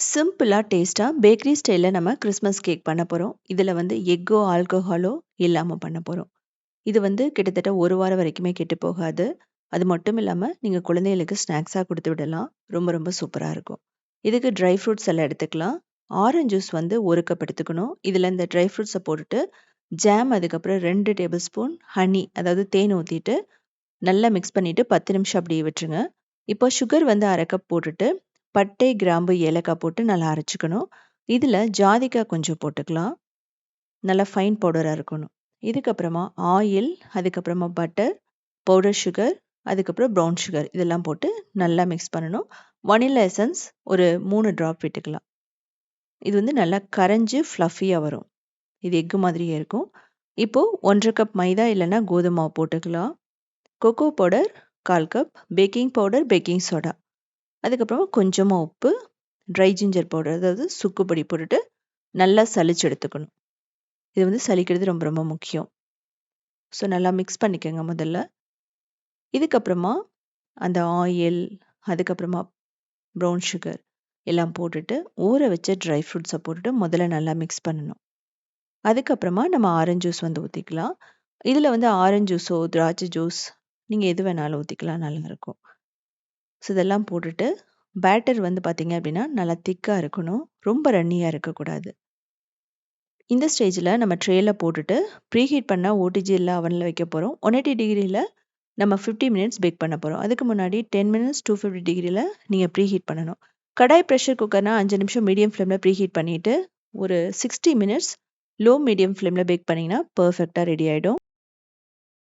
சிம்பிளாக டேஸ்ட்டாக பேக்கரி ஸ்டைலில் நம்ம கிறிஸ்மஸ் கேக் பண்ண போகிறோம் இதில் வந்து எக்கோ ஆல்கஹாலோ இல்லாமல் பண்ண போகிறோம் இது வந்து கிட்டத்தட்ட ஒரு வாரம் வரைக்குமே கெட்டு போகாது. அது மட்டும் இல்லாமல் நீங்கள் குழந்தைகளுக்கு ஸ்நாக்ஸாக கொடுத்து விடலாம். ரொம்ப ரொம்ப சூப்பராக இருக்கும். இதுக்கு ட்ரை ஃப்ரூட்ஸ் எல்லாம் எடுத்துக்கலாம். ஆரஞ்ச் ஜூஸ் வந்து ஒரு கப் எடுத்துக்கணும். இதில் இந்த ட்ரை ஃப்ரூட்ஸை போட்டுட்டு ஜாம் அதுக்கப்புறம் ரெண்டு டேபிள் ஸ்பூன் ஹனி அதாவது தேன் ஊற்றிட்டு நல்லா மிக்ஸ் பண்ணிவிட்டு பத்து நிமிஷம் அப்படியே விட்டுருங்க. இப்போ சுகர் வந்து அரை கப் போட்டுட்டு பட்டை கிராம்பு ஏலக்காய் போட்டு நல்லா அரைச்சிக்கணும். இதில் ஜாதிக்காய் கொஞ்சம் போட்டுக்கலாம். நல்லா ஃபைன் பவுடராக இருக்கணும். இதுக்கப்புறமா ஆயில் அதுக்கப்புறமா பட்டர் பவுடர் சுகர் அதுக்கப்புறம் ப்ரௌன் சுகர் இதெல்லாம் போட்டு நல்லா மிக்ஸ் பண்ணணும். வனிலா எசன்ஸ் ஒரு மூணு ட்ராப் விட்டுக்கலாம். இது வந்து நல்லா கரைஞ்சி ஃப்ளஃபியாக வரும். இது எக்கு மாதிரியே இருக்கும். இப்போது ஒன்றரை கப் மைதா இல்லைன்னா கோதுமை மாவு போட்டுக்கலாம். கொக்கோ பவுடர் கால் cup baking powder baking soda அதுக்கப்புறமா கொஞ்சமாக உப்பு ட்ரை ஜிஞ்சர் பவுடர் அதாவது சுக்குப்பொடி போட்டுட்டு நல்லா சளிச்சு எடுத்துக்கணும். இது வந்து சலிக்கிறது ரொம்ப ரொம்ப முக்கியம். ஸோ நல்லா மிக்ஸ் பண்ணிக்கோங்க முதல்ல. இதுக்கப்புறமா அந்த ஆயில் அதுக்கப்புறமா ப்ரௌன் சுகர் எல்லாம் போட்டுட்டு ஊற வச்ச ட்ரை ஃப்ரூட்ஸை போட்டுட்டு முதல்ல நல்லா மிக்ஸ் பண்ணணும். அதுக்கப்புறமா நம்ம ஆரஞ்சு ஜூஸ் வந்து ஊற்றிக்கலாம் இதில் வந்து ஆரஞ்சு ஜூஸோ திராட்சை ஜூஸ் நீங்கள் எது வேணாலும் ஊற்றிக்கலாம் நல்லாயிருக்கும் ஸோ இதெல்லாம் போட்டுட்டு பேட்டர் வந்து பார்த்திங்க அப்படின்னா நல்லா திக்காக இருக்கணும். ரொம்ப ரன்னியாக இருக்கக்கூடாது. இந்த ஸ்டேஜில் நம்ம ட்ரேயில் போட்டுட்டு ப்ரீஹீட் பண்ணால் ஓடிஜி இல்லை அவனில் வைக்க போகிறோம் ஒன் எயிட்டி டிகிரியில் நம்ம ஃபிஃப்டி மினிட்ஸ் பேக் பண்ண போகிறோம் அதுக்கு முன்னாடி டென் மினிட்ஸ் டூ ஃபிஃப்டி டிகிரியில் நீங்கள் ப்ரீஹீட் பண்ணணும். கடாய் ப்ரெஷர் குக்கர்னால் அஞ்சு நிமிஷம் மீடியம் ஃப்ளேமில் ப்ரீஹீட் பண்ணிவிட்டு ஒரு சிக்ஸ்டி மினிட்ஸ் லோ மீடியம் ஃப்ளேமில் பேக் பண்ணிங்கன்னா பர்ஃபெக்டாக ரெடி ஆகிடும்